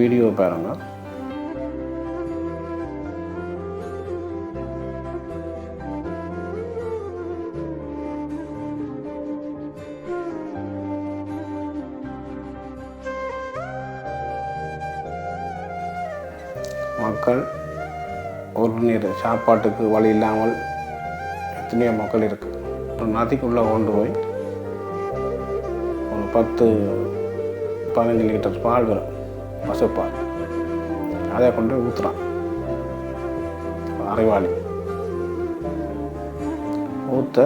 Video பாருங்க. மக்கள் ஒரு நீர் சாப்பாட்டுக்கு வழி இல்லாமல் எத்தனையோ மக்கள் இருக்கு. ஒரு நதிக்குள்ளே கொண்டு போய் ஒரு பத்து பதினஞ்சு லிட்டர் பால் வரும். பசுப்பால் அதை கொண்டு ஊற்றுறான் அறிவாளி. ஊற்ற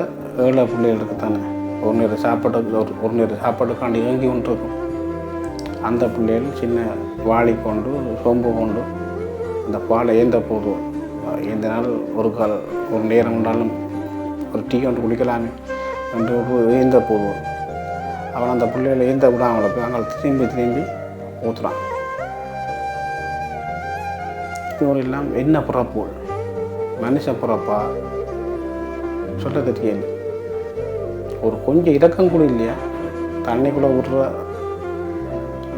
ஏழை பிள்ளைகளுக்கு தானே ஒரு நேரம் சாப்பாடு ஒரு ஒரு நேரம் சாப்பாட்டுக்காண்டி ஏங்கி கொண்டு இருக்கும் அந்த பிள்ளைகள் சின்ன வாளி கொண்டு சோம்பு கொண்டு அந்த பாலை ஏந்த போதும் எந்த நாள் ஒரு கால் ஒரு நேரம் உண்டாலும் ஒரு டீ கொண்டு குடிக்கலாமே. என்று ஒரு ஏந்த போதும் அவன் அந்த பிள்ளைகளை ஏந்த விடாமலுக்கு அங்கே திரும்பி திரும்பி ஊற்றுறான் இவர் எல்லாம் என்ன பிறப்பு? மனுஷ பிறப்பா? சொல்ல தெரியல ஒரு கொஞ்சம் இறக்கம் கூட இல்லையா? தண்ணிக்குள்ளே விடுற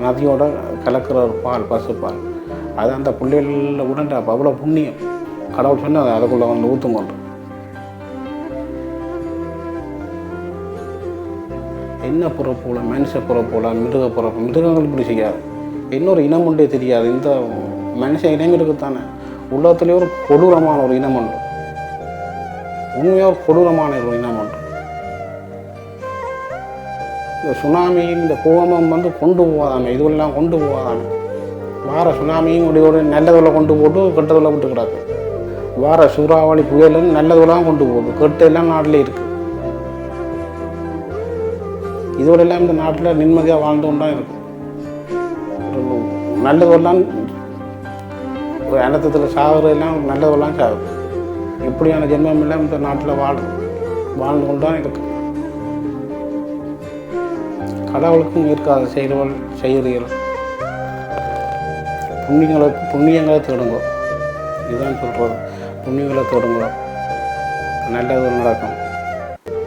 நதியோட கலக்கிற ஒரு பால் பசுப்பால் அது அந்த பிள்ளைகளில் உடனே அவ்வளோ புண்ணியம். கடவுள் சொன்னால் அதை அதுக்குள்ளே வந்து ஊற்றும் கொண்டு என்ன பிறப்போல? மனுஷ பிறப்போல மிருக பிறப்பு? மிருகங்கள் இப்படி செய்யாது. இன்னொரு இனம் உண்டே தெரியாது. இந்த மனுஷ இளைஞருக்கு தானே? உலகத்திலே ஒரு கொடூரமான ஒரு இனம் உண்டு உண்மையாக ஒரு கொடூரமான ஒரு இனம் உண்டு இந்த சுனாமி இந்த பூகம்பம் வந்து கொண்டு போகாதாமே இதுவெல்லாம் கொண்டு போகாதாமே வார சுனாமியும் முடியோடு நல்லதில் கொண்டு போட்டு கெட்டதில் விட்டு கிடக்கு. வார சூறாவளி புயலும் நல்லதெல்லாம் கொண்டு போகுது. கெட்டெல்லாம் நாட்டில் இருக்குது இதோடெல்லாம் இந்த நாட்டில் நிம்மதியாக வாழ்ந்து கொண்டான் இருக்கும் நல்லதெல்லாம் ஒரு அனர்த்தத்தில் சாகுறதெல்லாம் நல்லதெல்லாம் சாகுது. இப்படியான ஜென்மம் எல்லாம் இந்த நாட்டில் வாழும்? வாழ்ந்து கொண்டான் இருக்கு. கடவுளுக்கும் இருக்காத செயல்கள் செய்கிறீர்கள். புண்ணியங்களை புண்ணியங்களை தேடுங்க. இதுதான் சொல்கிறது புண்ணியங்களை தேடுங்க. நல்லது நடக்கும்.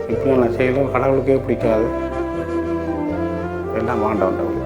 இப்படியான செயலும் கடவுளுக்கே பிடிக்காது. எல்லாம் ஆண்டவன்